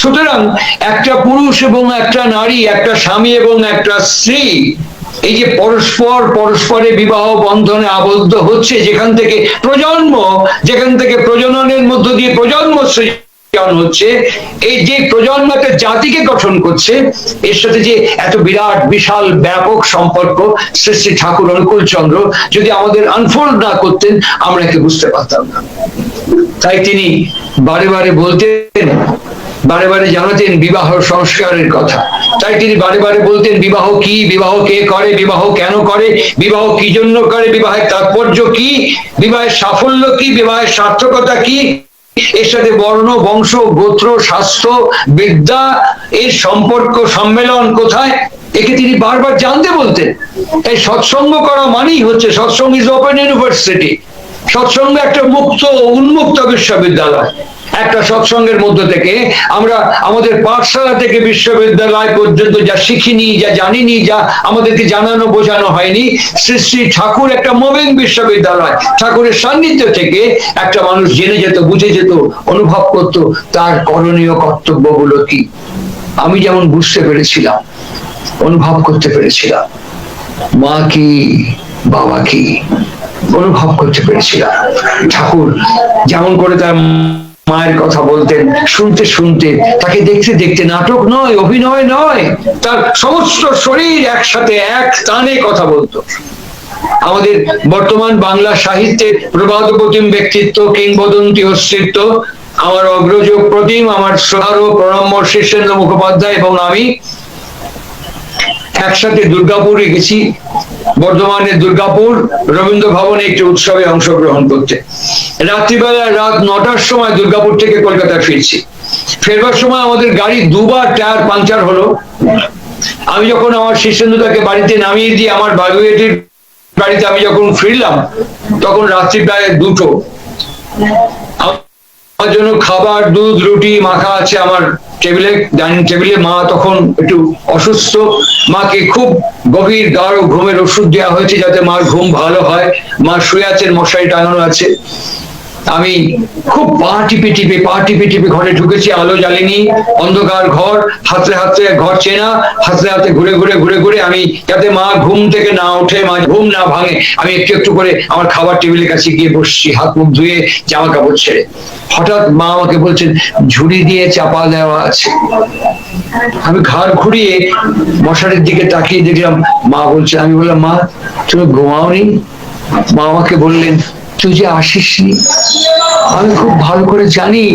সুতরাং একটা পুরুষ এবং একটা নারী, একটা স্বামী এবং একটা স্ত্রী, এই যে পরস্পর পরস্পরে বিবাহ বন্ধনে আবদ্ধ হচ্ছে, যেখান থেকে প্রজন্ম, যেখান থেকে প্রজননের মধ্য দিয়ে প্রজন্ম হচ্ছে, এই যে প্রজন্ম একটা জাতিকে গঠন করছে, এর সাথে যে এত বিরাট, বিশাল, ব্যাপক সম্পর্ক, শ্রী শ্রী ঠাকুর অনুকূল চন্দ্র যদি আমাদের আনফোল্ড না করতেন, আমরা একে বুঝতে পারতাম না। তাই তিনি বারে বারে বলতেন বারে বারে জানাতেন বিবাহ সংস্কারের কথা। তাই তিনি বারে বারে বলতেন, বিবাহ কি, বিবাহ কে করে, বিবাহ কেন করে, বিবাহ কি জন্য করে, বিবাহের তাৎপর্য কি, বিবাহের সাফল্য কি, বিবাহের সার্থকতা কি, এর সাথে বর্ণ, বংশ, গোত্র স্বাস্থ্য বিদ্যা, এর সম্পর্ক, সম্মেলন কোথায়? একে তিনি বারবার জানতে বলতেন। তাই সৎসঙ্গ করা মানেই হচ্ছে, সৎসঙ্গ ইজ ওপেন ইউনিভার্সিটি সৎসঙ্গ একটা মুক্ত, উন্মুক্ত বিশ্ববিদ্যালয়। একটা সৎসঙ্গের মধ্য থেকে আমরা আমাদের পাঠশালা থেকে বিশ্ববিদ্যালয় পর্যন্ত যা শিখিনি, যা জানিনি, যা আমাদেরকে জানানো, বোঝানো হয়নি, শ্রী শ্রী ঠাকুর একটা মুভিং বিশ্ববিদ্যালয়। ঠাকুরের সান্নিধ্য থেকে একটা মানুষ জেনে যেত, বুঝে যেত, অনুভব করত, তার করণীয় কর্তব্যগুলো কি? আমি যেমন বুঝতে পেরেছিলাম, অনুভব করতে পেরেছিলাম। মা কি, বাবা কি, অনুভব করতে পেরেছিলাম। ঠাকুর যেমন করে তার মায়ের কথা বলতেন, শুনতে শুনতে, তাকে দেখতে দেখতে নাটক নয়, অভিনয় নয়, তার সমস্ত শরীর একসাথে এক টানে কথা বলতো। আমাদের বর্তমান বাংলা সাহিত্যের প্রবাদ প্রতিম ব্যক্তিত্ব, কিংবদন্তি অস্তিত্ব, আমার অগ্রজ প্রতিম, আমার সহার প্রণম্য শীর্ষেন্দ্র মুখোপাধ্যায় এবং আমি একসাথে দুর্গাপুরে গেছি। বর্ধমানের দুর্গাপুর রবীন্দ্র ভবনে একটি উৎসবে অংশগ্রহণ করতে। রাত্রিবেলা রাত নটার সময় দুর্গাপুর থেকে কলকাতা ফিরছি। ফেরবার সময় আমাদের গাড়ি দুবার টায়ার পাঞ্চার হলো। আমি যখন আমার শীর্ষেন্দুদাকে বাড়িতে নামিয়ে দিয়ে আমার বাগুয়েটির বাড়িতে আমি যখন ফিরলাম, তখন রাত্রি প্রায় দুটো। আমার জন্য খাবার, দুধ, রুটি, মাখা আছে আমার টেবিলে ডাইনিং টেবিলে মা তখন একটু অসুস্থ। মাকে খুব গভীর গাঢ় ঘুমের ওষুধ দেওয়া হয়েছে যাতে মার ঘুম ভালো হয়। মা শুয়ে আছেন, মশারি টাঙানো আছে। আমি খুব পা টিপে টিপে পা টিপে টিপে ঘরে ঢুকেছি, আলো জ্বালিনি, অন্ধকার ঘর হাতে হাতে ঘর চেনা হাতে হাতে ঘুরে ঘুরে ঘুরে ঘুরে আমি যাতে মা ঘুম থেকে না ওঠে, মা ঘুম না ভাঙে, আমি একটু একটু করে আমার খাবার টেবিলের কাছে গিয়ে বসছি, হাত মুখ ধুয়ে জামা কাপড় ছেড়ে। হঠাৎ মা আমাকে বলছেন, ঝুড়ি দিয়ে চাপা দেওয়া আছে। আমি ঘাড় ঘুরিয়ে মশারির দিকে তাকিয়ে দেখলাম, মা বলছে, আমি বললাম, মা, তুমি ঘুমাওনি? মা আমাকে বললেন তুই যে আসিসনি, আমি খুব ভালো করে জানি,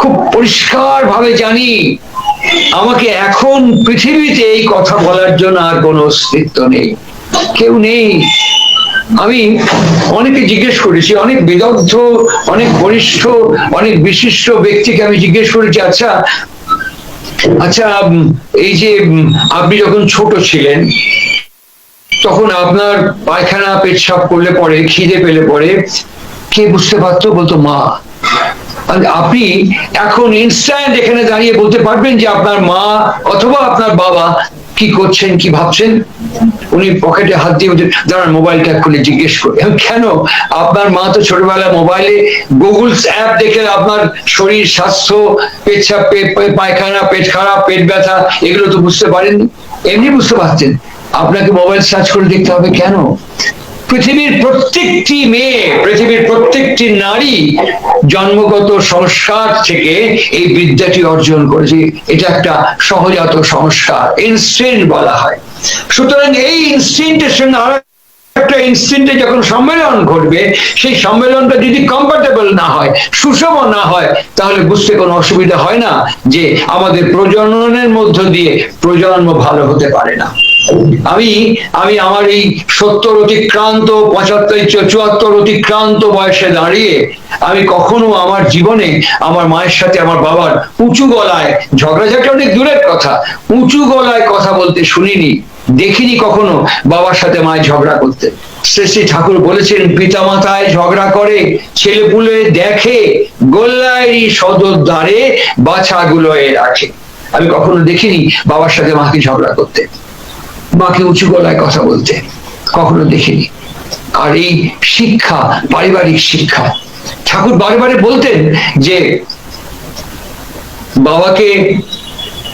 খুব পরিষ্কার ভাবে জানি, আমাকে এখন পৃথিবীতে এই কথা বলার জন্য আর কোনো অস্তিত্ব নেই, কেউ নেই। আমি অনেকে জিজ্ঞেস করেছি, অনেক বিদগ্ধ, অনেক বরিষ্ঠ অনেক বিশিষ্ট ব্যক্তিকে আমি জিজ্ঞেস করেছি আচ্ছা আচ্ছা এই যে আপনি যখন ছোট ছিলেন তখন আপনার পায়খানা পেচ্ছাপ করলে পরে, খিদে পেলে পরে কে বুঝতে পারতো? বলতো, মা। আপনি এখন ইনস্ট্যান্ট এখানে দাঁড়িয়ে বলতে পারবেন যে আপনার মা অথবা আপনার বাবা কি করছেন, কি ভাবছেন? উনি পকেটে হাত দিয়ে দাঁড়ান, মোবাইলটা খুলে জিজ্ঞেস করে। কেন? আপনার মা তো ছোটবেলায় মোবাইলে গুগল অ্যাপ দেখে আপনার শরীর, স্বাস্থ্য পেচ্ছাপ পে- পে- পায়খানা, পেট খারাপ, পেট ব্যথা, এগুলো তো বুঝতে পারেননি। এমনি বুঝতে পারতেন। আপনাকে মোবাইল সার্চ করে দেখতে হবে কেন? পৃথিবীর প্রত্যেকটি মেয়ে, পৃথিবীর প্রত্যেকটি নারী জন্মগত সংস্কার থেকে এই বিদ্যাটি অর্জন করেছে। এটা একটা সহজাত সংস্কার ইনস্টিন্ট বলা হয়। সুতরাং এই ইনস্টিন্টের সঙ্গে আর একটা ইনস্টিন্টে যখন সম্মেলন ঘটবে, সেই সম্মেলনটা যদি কম্পার্টেবল না হয়, সুষম না হয়, তাহলে বুঝতে কোনো অসুবিধা হয় না যে আমাদের প্রজননের মধ্য দিয়ে প্রজন্ম ভালো হতে পারে না। আমি আমি আমার এই সত্তর অতিক্রান্ত, পঁচাত্তর, চুয়াত্তর অতিক্রান্ত বয়সে দাঁড়িয়ে আমি কখনো আমার জীবনে আমার মায়ের সাথে আমার বাবার উঁচু গলায় ঝগড়াঝাটি অনেক দূরের কথা, উঁচু গলায় কথা বলতে শুনিনি, দেখিনি কখনো বাবার সাথে মায়ের ঝগড়া করতে। শ্রী ঠাকুর বলেছেন পিতা মাতায় ঝগড়া করে ছেলে পুলে দেখে, গোল্লায় সদর দ্বারে বাছাগুলো এ রাখে। আমি কখনো দেখিনি বাবার সাথে মাকে ঝগড়া করতে। মাকে উঁচু গলায় কথা বলতে। কখনো দেখিনি। আর এই শিক্ষা, পারিবারিক শিক্ষা। ঠাকুর বারে বারে বলতেন যে, বাবাকে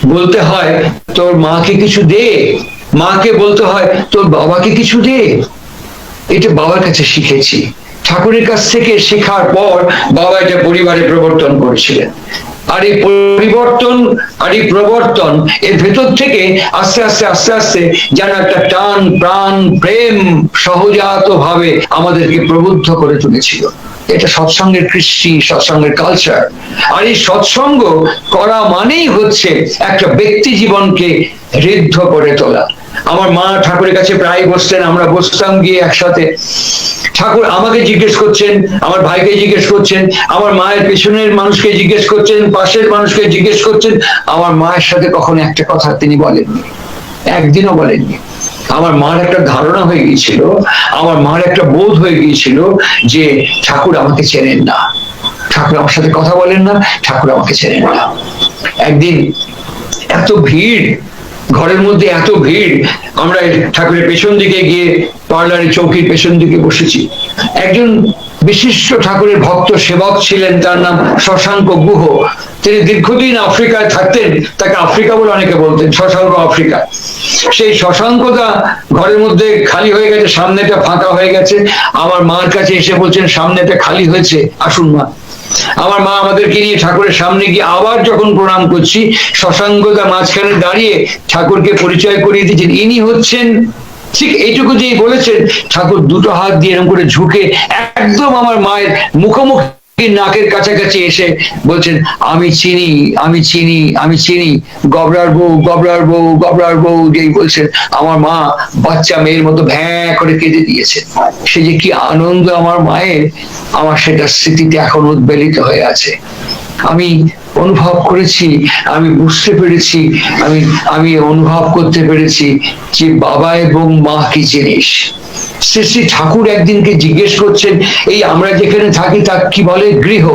বলতে হয়, তোর মাকে কিছু দে। মাকে বলতে হয়, তোর বাবাকে কিছু দে। এটা বাবার কাছে শিখেছি। ঠাকুরের কাছ থেকে শেখার পর বাবা এটা পরিবারে প্রবর্তন করেছিলেন। আর এই পরিবর্তন আর এই প্রবর্তন এর ভেতর থেকে আস্তে আস্তে আস্তে আস্তে যেন একটা টান, প্রাণ, প্রেম সহজাত ভাবে আমাদেরকে প্রবুদ্ধ করে তুলেছিল। এটা সৎসঙ্গের কৃষ্টি, সৎসঙ্গের কালচার আর এই সৎসঙ্গ করা মানেই হচ্ছে একটা ব্যক্তি জীবনকে ঋদ্ধ করে তোলা। আমার মা ঠাকুরের কাছে প্রায় বসতেন, আমরা বসতাম গিয়ে একসাথে। ঠাকুর আমাকে জিজ্ঞেস করছেন, আমার ভাইকে জিজ্ঞেস করছেন, আমার মায়ের পেছনের মানুষকে জিজ্ঞেস করছেন, পাশের মানুষকে জিজ্ঞেস করছেন। আমার মায়ের সাথে কখনো একটা কথা তিনি বলেননি, একদিনও বলেননি। আমার মার একটা ধারণা হয়ে গিয়েছিল, আমার মার একটা বোধ হয়ে গিয়েছিল যে ঠাকুর আমাকে চেনেন না। ঠাকুর আমার সাথে কথা বলেন না, ঠাকুর আমাকে চেনেন না। একদিন এত ভিড় ঘরের মধ্যে এত ভিড়, আমরা ঠাকুরের পেছন দিকে গিয়ে পার্লারের চৌকির পেছন দিকে বসেছি। একজন বিশিষ্ট ঠাকুরের ভক্ত সেবক ছিলেন, তার নাম শশাঙ্ক গুহ। তিনি দীর্ঘদিন আফ্রিকায় থাকতেন, তাকে আফ্রিকা বলে অনেকে বলতেন, শশাঙ্ক আফ্রিকা। সেই শশাঙ্কটা ঘরের মধ্যে খালি হয়ে গেছে, সামনেটা ফাঁকা হয়ে গেছে। আমার মার কাছে এসে বলছেন, সামনেটা খালি হয়েছে, আসুন মা। আমার মা আমাদেরকে নিয়ে ঠাকুরের সামনে গিয়ে আবার যখন প্রণাম করছি শশাঙ্গদা মাঝখানে দাঁড়িয়ে ঠাকুরকে পরিচয় করিয়ে দিচ্ছেন ইনি হচ্ছেন ঠিক এইটুকু যে বলেছেন, ঠাকুর দুটো হাত দিয়ে এরকম করে ঝুঁকে একদম আমার মায়ের মুখোমুখি নাকের কাছাকাছি এসে বলছেন, আমি চিনি আমি চিনি আমি চিনি। গবরার বউ গবরার বউ গবরার বউ। যেই বলছেন, আমার মা বাচ্চা মেয়ের মতো ভ্যাঁ করে কেঁদে দিয়েছে। সে যে কি আনন্দ আমার মায়ের, আমার সেটা স্মৃতিতে এখন উদ্বেলিত হয়ে আছে। আমি অনুভব করেছি, আমি বুঝতে পেরেছি, আমি আমি অনুভব করতে পেরেছি যে বাবা এবং মা কি জিনিস। শ্রী শ্রী ঠাকুর একদিনকে জিজ্ঞেস করছেন, এই আমরা যেখানে থাকি তা কি বলে গৃহ?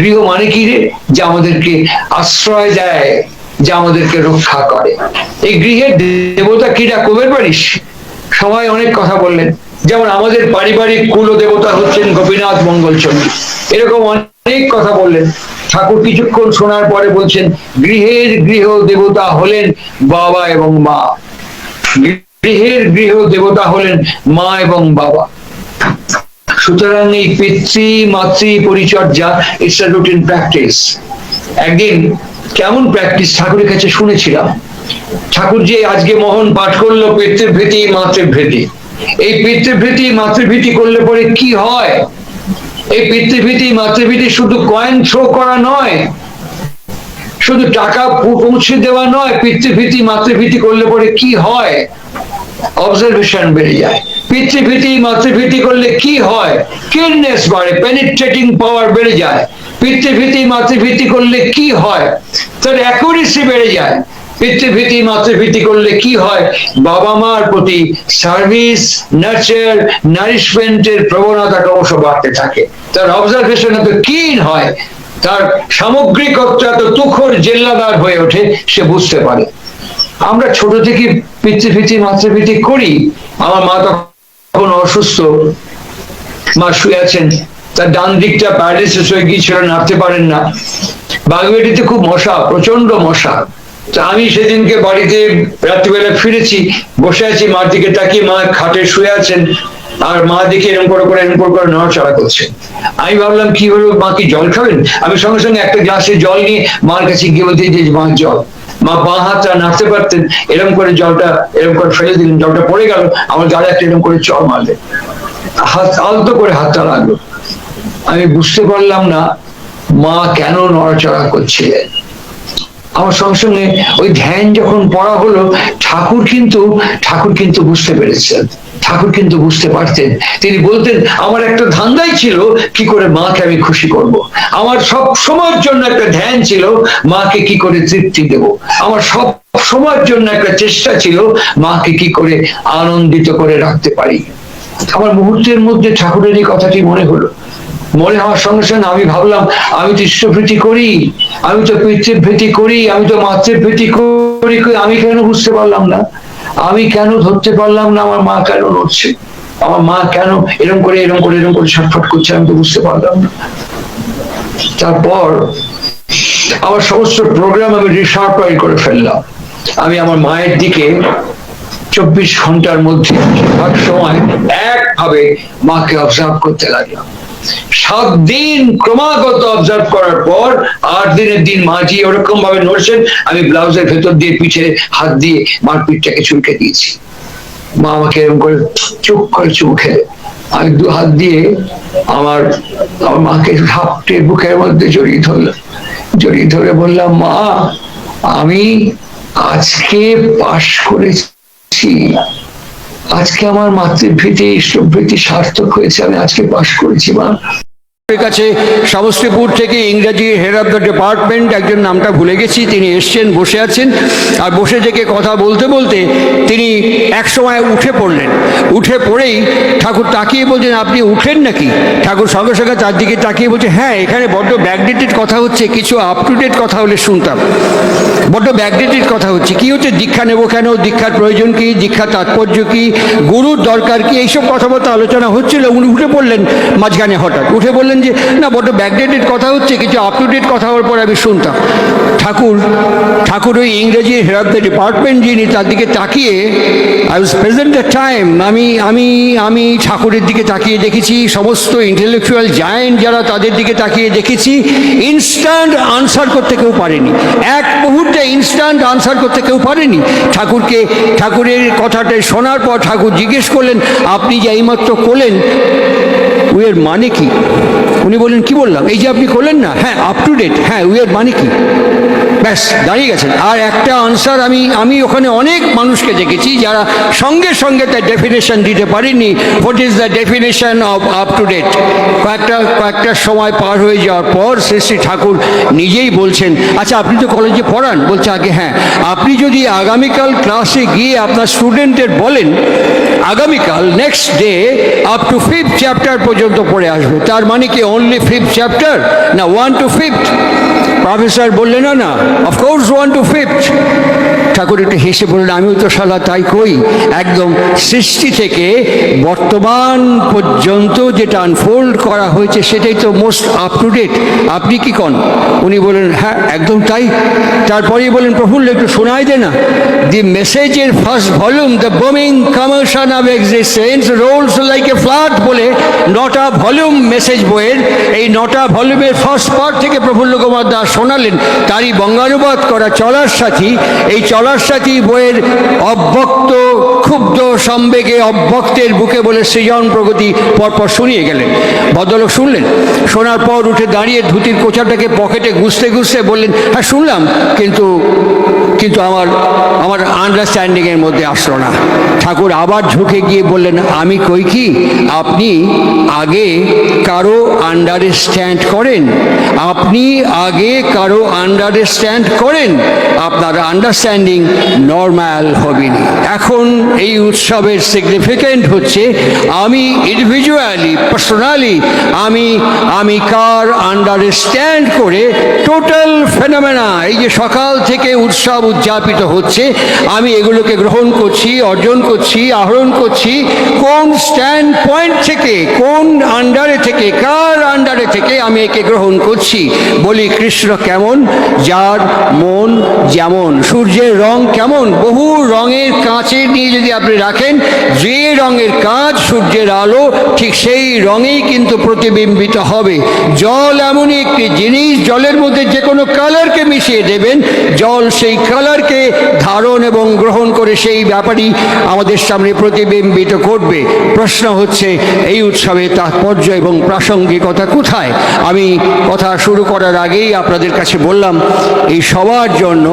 গৃহ মানে কি রে? যে আমাদেরকে আশ্রয় দেয়, যে আমাদেরকে রক্ষা করে। এই গৃহের দেবতা কিরা কবের পারিস সবাই অনেক কথা বললেন। যেমন আমাদের পারিবারিক কুল দেবতা হচ্ছেন গোপীনাথ মঙ্গলচন্দ্র। এরকম অনেক কথা বললেন। ঠাকুর কিছুক্ষণ শোনার পরে বলছেন, গৃহের গৃহ দেবতা হলেন বাবা এবং মা। গৃহের গৃহ দেবতা হলেন মা এবং বাবা। সুতরাং এই পিতৃ, মাতৃ পরিচর্যা ইটস আ রুটিন প্র্যাকটিস একদিন কেমন প্র্যাকটিস ঠাকুরের কাছে শুনেছিলাম। ঠাকুর যে আজকে মোহন পাঠ করল পিতৃভীতি, মাতৃভীতি। এই পিতৃভীতি, মাতৃভীতি করলে পরে কি হয়? এই পিতৃভীতি, মাতৃভীতি শুধু কয়েন থ্রো করা নয়, শুধু টাকা পৌঁছে দেওয়া নয়, পিতৃভীতি, মাতৃভীতি করলে পরে কি হয়? অবজারভেশন বেড়ে যায়। পিতৃভীতি মাতৃভীতি করলে কি হয়? বাড়ে পেনিট্রেটিং পাওয়ার বেড়ে যায়। পিতৃভীতি মাতৃভীতি করলে কি হয়? তার অ্যাকুরেসি বেড়ে যায়। পিতৃভীতি মাতৃভীতি করলে কি হয়? বাবা মার প্রতি সার্ভিস নার্চার নারিশমেন্টের প্রবণতা ক্রমশ বাড়তে থাকে। তার অবজারভেশন এত কিন হয়, তার সামগ্রিকত্ব এত তুখর জেল্লাদার হয়ে ওঠে, সে বুঝতে পারে। আমরা ছোট থেকে পিচি ফিচি পিতৃভীতি মাতৃভীতি করি, আমার মা তখন অসুস্থ, মা শুয়ে আছেন, তার ডান দিকটা প্যারালিসিস হয়ে গিয়েছিল, নাড়তে পারেন না। বাগবেটিতে খুব মশা প্রচণ্ড মশা। আমি সেদিনকে বাড়িতে রাত্রিবেলা ফিরেছি, বসে আছি, মার দিকে তাকিয়ে, মা খাটে শুয়ে আছেন, আর মা দেখে এরকম করে করে এরকম করে করে নড়াচড়া করছে। আমি ভাবলাম, কি হলো, মা কি জল খাবেন? আমি সঙ্গে সঙ্গে একটা গ্লাসে জল নিয়ে মার কাছে গিয়ে বলতে যে মা, জল। মা বা হাতটা নাড়তে পারতেন এরকম করে জলটা এরকম করে ফেলে দিলেন, জলটা পড়ে গেল, আমার গাড়ি একটা এরকম করে চর মারলেন হাত, আলতো করে হাতটা লাগল। আমি বুঝতে পারলাম না, মা কেন নড়াচড়া করছিলেন আমার সঙ্গে সঙ্গে ওই ধ্যান যখন পড়া হলো, ঠাকুর কিন্তু ঠাকুর কিন্তু বুঝতে পেরেছেন। ঠাকুর কিন্তু বুঝতে পারতেন। তিনি বলতেন, আমার একটা ধান্দাই ছিল, কি করে মাকে আমি খুশি করব। আমার সব সময়ের জন্য একটা ধ্যান ছিল, মাকে কি করে তৃপ্তি দেব? আমার সব সময়ের জন্য একটা চেষ্টা ছিল, মাকে কি করে আনন্দিত করে রাখতে পারি? আমার মুহূর্তের মধ্যে ঠাকুরের এই কথাটি মনে হলো। মনে হওয়ার সঙ্গে সঙ্গে আমি ভাবলাম, আমি তো ঈশ্বরভীতি করি, আমি তো পিতৃভীতি করি, আমি তো মাতৃভীতি করি আমি কেন বুঝতে পারলাম না? আমি কেন ধরতে পারলাম না? আমার মা কেন নড়ছে? আমার মা কেন এরকম করে এরকম করে এরকম করে ছটফট করছে? আমি তো বুঝতে পারলাম না। তারপর আমার সমস্ত প্রোগ্রাম আমি রিসার্পাইল করে ফেললাম। আমি আমার মায়ের দিকে চব্বিশ ঘণ্টার মধ্যে সময় একভাবে মাকে অবজার্ভ করতে লাগলাম। সাত দিন ক্রমাগত অবজার্ভ করার পর আট দিনের দিন মাঝি ওরকম ভাবে নড়ছেন, আমি ব্লাউজের ভেতর দিয়ে পিঠে হাত দিয়ে মার পিঠটাকে চুলকে দিয়েছি। মা আমাকে এরকম করে চুপ করে চুপ খেলে। আমি দু হাত দিয়ে আমার আমার মাকে ঝাপটে বুকের মধ্যে জড়িয়ে ধরলাম। জড়িয়ে ধরে বললাম, মা, আমি আজকে পাশ করেছি। আজকে আমার মাতৃভীতি সম্প্রীতি সার্থক হয়েছে আমি আজকে পাশ করেছি মা। কাছে সমস্তিপুর থেকে ইংরাজি হেড অফ দ্য ডিপার্টমেন্ট একজন নামটা ভুলে গেছি, তিনি এসছেন, বসে আছেন। আর বসে থেকে কথা বলতে বলতে তিনি এক সময় উঠে পড়লেন। উঠে পড়েই ঠাকুর তাকিয়ে বলছেন, আপনি উঠলেন নাকি? ঠাকুর সঙ্গে সঙ্গে তার দিকে তাকিয়ে বলছে হ্যাঁ এখানে বড্ড ব্যাকডেটেড কথা হচ্ছে, কিছু আপ টু ডেট কথা হলে শুনতাম। বড্ড ব্যাকডেটেড কথা হচ্ছে, কি হচ্ছে? দীক্ষা নেব কেন? দীক্ষার প্রয়োজন কি? দীক্ষার তাৎপর্য কি? গুরুর দরকার কি? এইসব কথাবার্তা আলোচনা হচ্ছিল, উনি উঠে পড়লেন মাঝখানে হঠাৎ। উঠে বললেন যে, না, বড্ড ব্যাকডেটেড কথা হচ্ছে, কিছু আপ টু ডেট কথা হওয়ার পর আমি শুনতাম। ঠাকুর ঠাকুর ওই ইংরেজি হেড দ্য ডিপার্টমেন্ট যিনি, তার দিকে তাকিয়ে I was present a time আমি আমি আমি ঠাকুরের দিকে তাকিয়ে দেখেছি, সমস্ত ইন্টেলেকচুয়াল জায়েন্ট যারা তাদের দিকে তাকিয়ে দেখেছি ইনস্ট্যান্ট আনসার করতে কেউ পারেনি। এক মুহূর্তে ইনস্ট্যান্ট আনসার করতে কেউ পারেনি। ঠাকুরকে, ঠাকুরের কথাটা শোনার পর ঠাকুর জিজ্ঞেস করলেন, আপনি যে এইমাত্র করলেন উয়ের মানে কি উনি বললেন, কি বললাম? এই যে আপনি করলেন না? হ্যাঁ আপ টু ডেট হ্যাঁ উয়ের মানে কি ব্যাস, দাঁড়িয়ে গেছেন। আর একটা আনসার আমি আমি ওখানে অনেক মানুষকে দেখেছি যারা সঙ্গে সঙ্গে তার ডেফিনেশন দিতে পারেনি what is the definition of up to date কয়েকটা কয়েকটা সময় পার হয়ে যাওয়ার পর শ্রী শ্রী ঠাকুর নিজেই বলছেন আচ্ছা আপনি তো কলেজে পড়ান। বলছে, আগে হ্যাঁ। আপনি যদি আগামীকাল ক্লাসে গিয়ে আপনার স্টুডেন্টের বলেন আগামীকাল next day up to fifth chapter পর্যন্ত পড়ে আসবে। তার মানে কি অনলি ফিফথ চ্যাপ্টার না ওয়ান টু ফিফথ প্রফেসর বললেন, না না of course one to fifth Thakur একটু হেসে বললেন, আমিও তো শালা তাই কই? একদম সৃষ্টি থেকে বর্তমান পর্যন্ত যেটা আনফোল্ড করা হয়েছে সেটাই তো মোস্ট আপ টু ডেট আপনি কি কন? উনি বলেন হ্যাঁ একদম তাই। তারপরেই বলেন প্রফুল্ল, একটু শোনাই দে না। দি মেসেজের first volume the booming commotion of existence rolls like a flood বলে নটা ভলিউম মেসেজ বইয়ের। এই নটা ভলিউমের ফার্স্ট পার্ট থেকে প্রফুল্ল কুমার দাস শোনালেন, তারই বঙ্গানুবাদ করা চলার সাথী। এই চলার সাথী বইয়ের অব্যক্ত, ক্ষুব্ধ সম্বেগে অব্যক্তের বুকে বলে সৃজন প্রগতি পরপর শুনিয়ে গেলেন। ভদ্রলোক শুনলেন। শোনার পর উঠে দাঁড়িয়ে ধুতির কোচাটাকে পকেটে গুছতে গুছতে বললেন হ্যাঁ শুনলাম, কিন্তু কিন্তু আমার আমার আন্ডারস্ট্যান্ডিংয়ের মধ্যে আসলো না। ঠাকুর আবার ঝুঁকে গিয়ে বললেন, আমি কই কি? আপনি আগে কারও আন্ডারে স্ট্যান্ড করেন। আপনি আগে কারও আন্ডারে স্ট্যান্ড করেন। আপনার আন্ডারস্ট্যান্ডিং নর্মাল হবে না এখন এই উৎসবের সিগনিফিকেন্ট হচ্ছে, আমি ইন্ডিভিজুয়ালি পার্সোনালি আমি আমি কার আন্ডারে স্ট্যান্ড করে টোটাল ফেনোমেনা এই যে সকাল থেকে উৎসব উদযাপিত হচ্ছে। আমি এগুলোকে গ্রহণ করছি, অর্জন করছি, আহরণ করছি। কোন স্ট্যান্ড পয়েন্ট থেকে, কোন আন্ডারে থেকে, কার আন্ডারে থেকে আমি একে গ্রহণ করছি? বলি কৃষ্ণ কেমন? যার মন যেমন। সূর্যের রং কেমন? বহু রঙের কাঁচে নিয়ে যদি আপনি রাখেন, যে রঙের কাঁচ সূর্যের আলো, ঠিক সেই রঙেই কিন্তু প্রতিবিম্বিত হবে। জল এমনই একটি জিনিস, জলের মধ্যে যে কোনো কালারকে মিশিয়ে দেবেন, জল সেই কালারকে ধারণ এবং গ্রহণ করে সেই ব্যাপারই আমাদের সামনে প্রতিবিম্বিত করবে প্রশ্ন হচ্ছে, এই উৎসবে তাৎপর্য এবং প্রাসঙ্গিকতা কোথায়? আমি কথা শুরু করার আগেই আপনাদের কাছে বললাম, এই সবার জন্য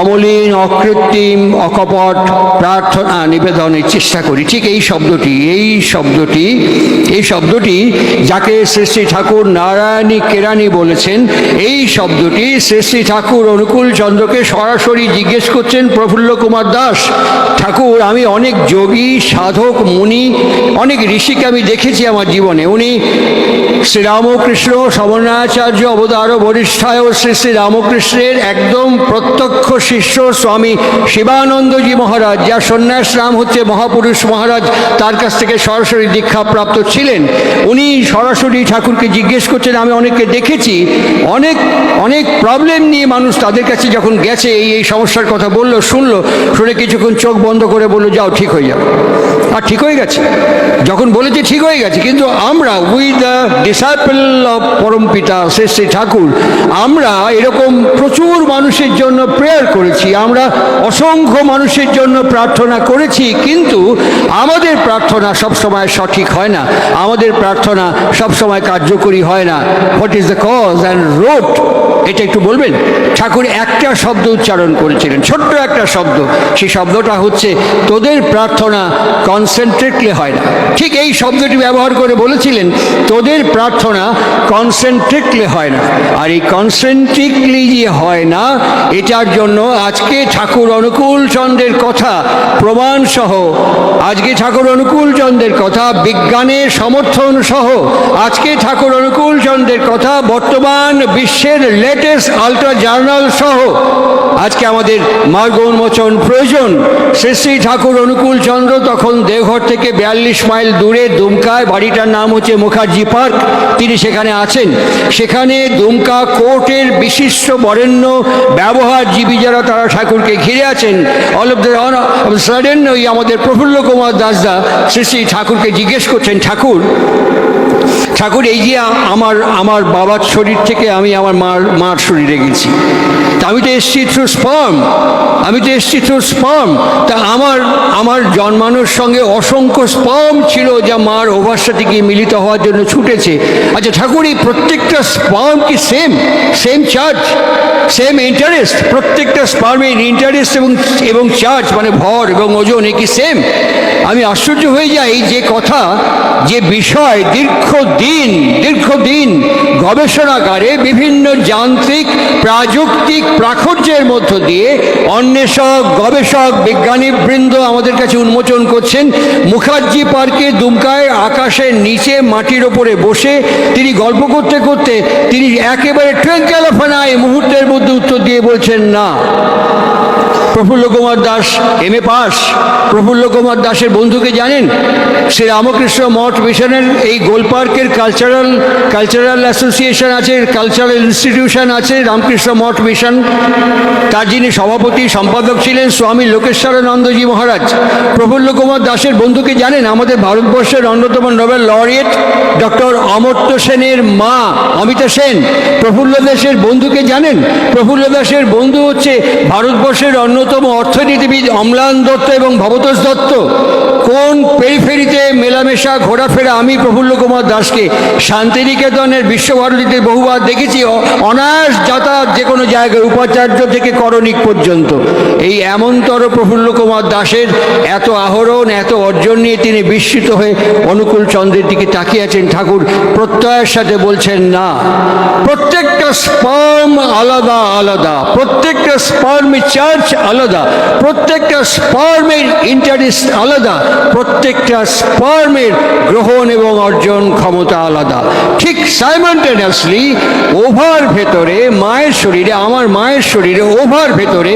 অমলিন, অকৃত্রিম, অকপট প্রার্থনা, নিবেদনের চেষ্টা করি। ঠিক এই শব্দটি এই শব্দটি এই শব্দটি যাকে শ্রী ঠাকুর নারায়ণী কেরানি বলেছেন, এই শব্দটি শ্রী ঠাকুর অনুকূল চন্দ্রকে সরাসরি জিজ্ঞেস করছেন, প্রফুল্ল কুমার দাস, ঠাকুর, আমি অনেক যোগী, সাধক, মুনি, অনেক ঋষিকে আমি দেখেছি আমার জীবনে। উনি শ্রীরামকৃষ্ণ সমন্বয়াচার্য, অবতার, বরিষ্ঠায় শ্রী শ্রী রামকৃষ্ণের একদম প্রত্যক্ষ শিষ্য স্বামী শিবানন্দজি মহারাজ যা সন্ন্যাস নাম হচ্ছে মহাপুরুষ মহারাজ, তার কাছ থেকে সরাসরি দীক্ষাপ্রাপ্ত ছিলেন। উনি সরাসরি ঠাকুরকে জিজ্ঞেস করছেন, আমি অনেককে দেখেছি, অনেক অনেক প্রবলেম নিয়ে মানুষ তাদের কাছে যখন গেছে, এই এই সমস্যার কথা বলল, শুনলো, শুনে কিছুক্ষণ চোখ বন্ধ করে বলল, যাও, ঠিক হয়ে যাবে। আর ঠিক হয়ে গেছে। যখন বলেছে ঠিক হয়ে গেছে, কিন্তু আমরা উই দ্য ডিসাইপল অফ পরম পিতা শ্রী শ্রী ঠাকুর, আমরা এরকম প্রচুর মানুষের জন্য প্রেয়ার করেছি, আমরা অসংখ্য মানুষের জন্য প্রার্থনা করেছি, কিন্তু আমাদের প্রার্থনা সবসময় সঠিক হয় না। আমাদের প্রার্থনা সবসময় কার্যকরী হয় না। What is the cause and road এটা একটু বলবেন? ঠাকুর একটা শব্দ উচ্চারণ করেছিলেন ছোট্ট একটা শব্দ। সেই শব্দটা হচ্ছে, তোদের প্রার্থনা কনসেন্ট্রেটলি হয় না। ঠিক এই শব্দটি ব্যবহার করে বলেছিলেন, তোদের প্রার্থনা কনসেন্ট্রেটলি হয় না। আর এই কনসেন্ট্রিকলি যে হয় না, এটার জন্য আজকে ঠাকুর অনুকূল চন্দ্রের কথা প্রমাণ সহ, আজকে ঠাকুর অনুকূল চন্দ্রের কথা, বিজ্ঞানের সমর্থন সহ, আজকে ঠাকুর অনুকূল চন্দ্রের কথা বর্তমান বিশ্বের লেটেস্ট আলট্রা জার্নাল সহ, আজকে আমাদের মার্গ উন্মোচন প্রয়োজন। শ্রী শ্রী ঠাকুর অনুকূল চন্দ্র তখন দেওঘর থেকে বিয়াল্লিশ মাইল দূরে দুমকায়, বাড়িটার নাম হচ্ছে মুখার্জি পার্ক, তিনি সেখানে আছেন। সেখানে দুমকা কোর্টের বিশিষ্ট বরেণ্য ব্যবহারজীবী যারা, তারা ঠাকুরকে ঘিরে আছেন। অল অফ দ্য সাডেন ওই আমাদের প্রফুল্ল কুমার দাসদা শ্রী শ্রী ঠাকুরকে জিজ্ঞেস করছেন, ঠাকুর ঠাকুর, এই যে আমার আমার বাবার শরীর থেকে আমি আমার মার মার শরীরে গেছি। তা আমি তো এসছি থ্রু স্পার্ম আমি তো এসছি থ্রু স্পার্ম তা আমার আমার জন্মানোর সঙ্গে অসংখ্য স্পার্ম ছিল যা মার ওভার সাথে গিয়ে মিলিত হওয়ার জন্য ছুটেছে। আচ্ছা ঠাকুর, এই প্রত্যেকটা স্পার্ম কি same same charge same interest প্রত্যেকটা স্পার্মের ইন্টারেস্ট এবং এবং চার্জ মানে ভর এবং ওজন, এ কি সেম আমি আশ্চর্য হয়ে যাই যে কথা যে বিষয় দীর্ঘদিন দীর্ঘদিন গবেষণাগারে বিভিন্ন যান্ত্রিক, প্রাযুক্তিক প্রাচুর্যের মধ্য দিয়ে অন্বেষক, গবেষক, বিজ্ঞানীবৃন্দ আমাদের কাছে উন্মোচন করছেন। মুখার্জি পার্কে দুমকায় আকাশের নিচে মাটির ওপরে বসে তিনি গল্প করতে করতে তিনি একেবারে ট্রেঙ্কেল অফ মুহূর্তের মধ্যে উত্তর দিয়ে বলছেন, না। Prafulla Kumar Das M A pass. Prafulla Kumar দাসের বন্ধুকে জানেন? শ্রী রামকৃষ্ণ মঠ মিশনের এই গোলপার্কের কালচারাল কালচারাল অ্যাসোসিয়েশন আছে কালচারাল ইনস্টিটিউশন আছে, রামকৃষ্ণ মঠ মিশন। তার যিনি সভাপতি, সম্পাদক ছিলেন স্বামী লোকেশ্বরানন্দজি মহারাজ। প্রফুল্ল কুমার দাসের বন্ধুকে জানেন? আমাদের ভারতবর্ষের অন্যতম নোবেল লরিয়েট ডক্টর অমর্ত্য সেনের মা, অমিতা সেন। প্রফুল্ল দাসের বন্ধুকে জানেন? প্রফুল্ল দাসের বন্ধু হচ্ছে ভারতবর্ষের অন্যতম অর্থনীতিবিদ অম্লান দত্ত এবং ভবতোষ দত্ত, কোন পেরিফেরিতে মেলামেশা, ঘোরাফেরা? আমি প্রফুল্ল কুমার দাসকে শান্তিনিকেতনের বিশ্বভারতীতে বহুবার দেখেছি। অনায়াস যাতায়াত যে কোনো জায়গায়, উপাচার্য থেকে করণিক পর্যন্ত। এই এমনতর প্রফুল্ল কুমার দাসের এত আহরণ, এত অর্জন নিয়ে তিনি বিস্মিত হয়ে অনুকূল চন্দ্রের দিকে তাকিয়ে আছেন। ঠাকুর প্রত্যয়ের সাথে বলছেন, না, প্রত্যেকটা স্পার্ম আলাদা আলাদা। প্রত্যেকটা স্পার্মের চার্চ আলাদা। প্রত্যেকটা স্পার্মের ইন্টারেস্ট আলাদা, প্রত্যেকটা স্পার্মের গ্রহণ এবং অর্জন ক্ষমতা আলাদা। ঠিক সাইমান্টেনিয়াসলি ওভার ভেতরে মায়ের শরীরে, আমার মায়ের শরীরে ওভার ভেতরে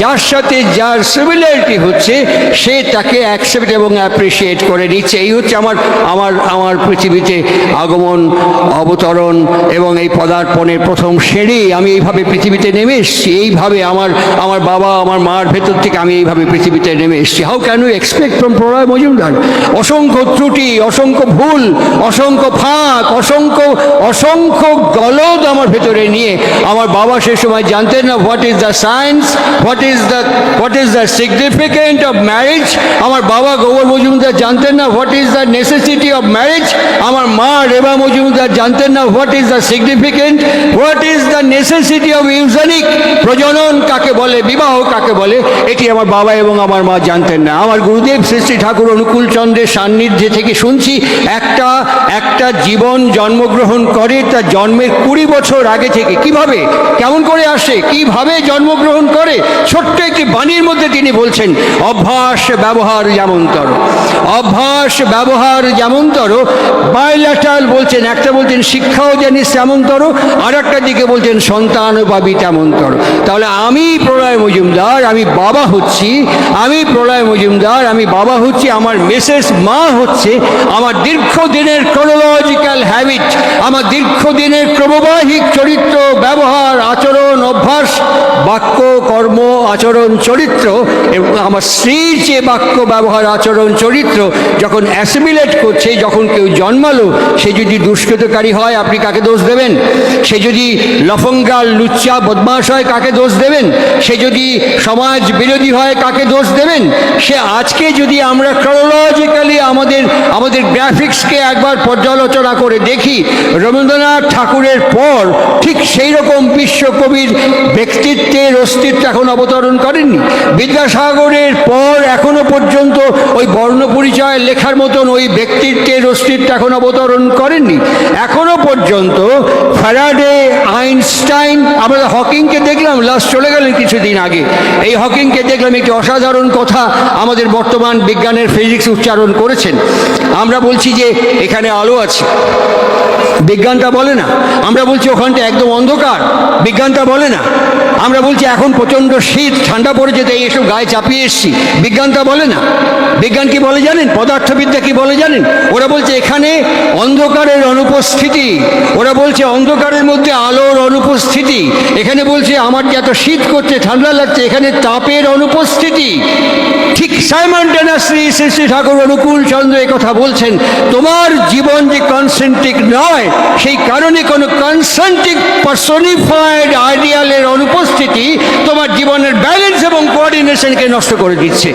যার সাথে যার সিমিলারিটি হচ্ছে, সে তাকে অ্যাকসেপ্ট এবং অ্যাপ্রিসিয়েট করে নিচ্ছে। এই হচ্ছে আমার আমার আমার পৃথিবীতে আগমন, অবতরণ এবং এই পদার্পণের প্রথম সিঁড়ি আমি এইভাবে পৃথিবীতে নেমে এসেছি। এইভাবে আমার আমার বাবা, আমার মার ভেতর থেকে আমি এইভাবে পৃথিবীতে নেমে এসেছি। How can you expect from Pralay Majumdar অসংখ্য ত্রুটি, অসংখ্য ভুল, অসংখ্য ফাঁক, অসংখ্য অসংখ্য গলদ আমার ভেতরে নিয়ে। আমার বাবা সে সময় জানতেন না what is the science what is the what is the significant of marriage আমার বাবা গোবর মজুমদার জানতেন না what is the necessity of marriage আমার মা রেবা মজুমদার জানতেন না what is the significant what is the necessity of eugenic প্রজনন? কাকে বলে? বিবাহ কাকে বলে, এটি আমার বাবা এবং আমার মা জানতেন না। আমার গুরুদেব শ্রী শ্রী ঠাকুর অনুকূল চন্দ্রের সান্নিধ্যে থেকে শুনছি, একটা একটা জীবন জন্মগ্রহণ করে তার জন্মের কুড়ি বছর আগে থেকে। কীভাবে? কেমন করে আসে? কীভাবে জন্মগ্রহণ করে? ছোট্ট একটি বাণীর মধ্যে তিনি বলছেন, অভ্যাস, ব্যবহার যেমনতর অভ্যাস, ব্যবহার যেমনতর বায়োল্যাটাল বলছেন, একটা বলছেন শিক্ষাও জানিস তেমনতর আর একটা দিকে বলছেন সন্তান পাবি তেমনতর তাহলে আমি প্রলয় মজুমদার, আমি বাবা হচ্ছি, আমি প্রলয় মজুমদার, আমি বাবা হচ্ছি, আমার মেসেস মা হচ্ছে, আমার দীর্ঘদিনের ক্রোনোলজিক্যাল হ্যাবিট আমার দীর্ঘদিনের ক্রমবাহিক চরিত্র, ব্যবহার, আচরণ, অভ্যাস, বাক্য, কর্ম, আচরণ, চরিত্র, এবং আমার স্ত্রীর যে বাক্য, ব্যবহার, আচরণ, চরিত্র যখন অ্যাসিমিলেট করছে যখন কেউ জন্মালো, সে যদি দুষ্কৃতকারী হয়, আপনি কাকে দোষ দেবেন? সে যদি লফঙ্গাল লুচ্চা, বদমাশ হয়, কাকে দোষ দেবেন? সে যদি সমাজ বিরোধী হয়, কাকে দোষ দেবেন? সে আজকে যদি আমরা ক্রোনোলজিক্যালি আমাদের আমাদের গ্রাফিক্সকে একবার পর্যালোচনা করে দেখি, রবীন্দ্রনাথ ঠাকুরের পর ঠিক সেই রকম বিশ্বকবির ব্যক্তিত্বের অস্তিত্ব এখন অবতরণ করেননি। বিদ্যাসাগরের পর এখনও পর্যন্ত ওই বর্ণ পরিচয় লেখার মতন ওই ব্যক্তিত্বের অস্তিত্ব এখন অবতরণ করেননি। এখনও পর্যন্ত ফ্যারাডে, আইনস্টাইন, আমরা হকিংকে দেখলাম লাস্ট চলে গেলেন কিছুদিন আগে। এই হকিংকে দেখলাম একটি অসাধারণ কথা আমাদের বর্তমান বিজ্ঞানের ফিজিক্স উচ্চারণ করেছেন। আমরা বলছি যে এখানে আলো আছে। বিজ্ঞানটা বলে না। আমরা বলছি ওখানটা একদম অন্ধকার, বিজ্ঞানটা বলে না। আমরা বলছি এখন প্রচণ্ড শীত, ঠান্ডা পড়েছে তাই এসব গায়ে চাপিয়ে এসছি। বিজ্ঞানটা বলে না। বিজ্ঞান কি বলে জানেন? পদার্থবিদ্যা কি বলে জানেন? ওরা বলছে এখানে অন্ধকারের অনুপস্থিতি। ওরা বলছে অন্ধকারের মধ্যে আলোর অনুপস্থিতি। এখানে বলছে আমার যে এত শীত করছে, ঠান্ডা লাগছে, এখানে তাপের অনুপস্থিতি। ঠিক সাইমন্টেনাসলি শ্রী শ্রী শ্রী ঠাকুর অনুকূল চন্দ্র কথা বলছেন, তোমার জীবন যে কনসেন্ট্রিক নয় সেই কারণে কোনো কনসেন্ট্রিক পার্সনিফাইড আইডিয়ালের অনুপস্থিতি তোমার জীবনের ব্যালেন্স এবং কোঅর্ডিনেশনকে নষ্ট করে দিচ্ছে।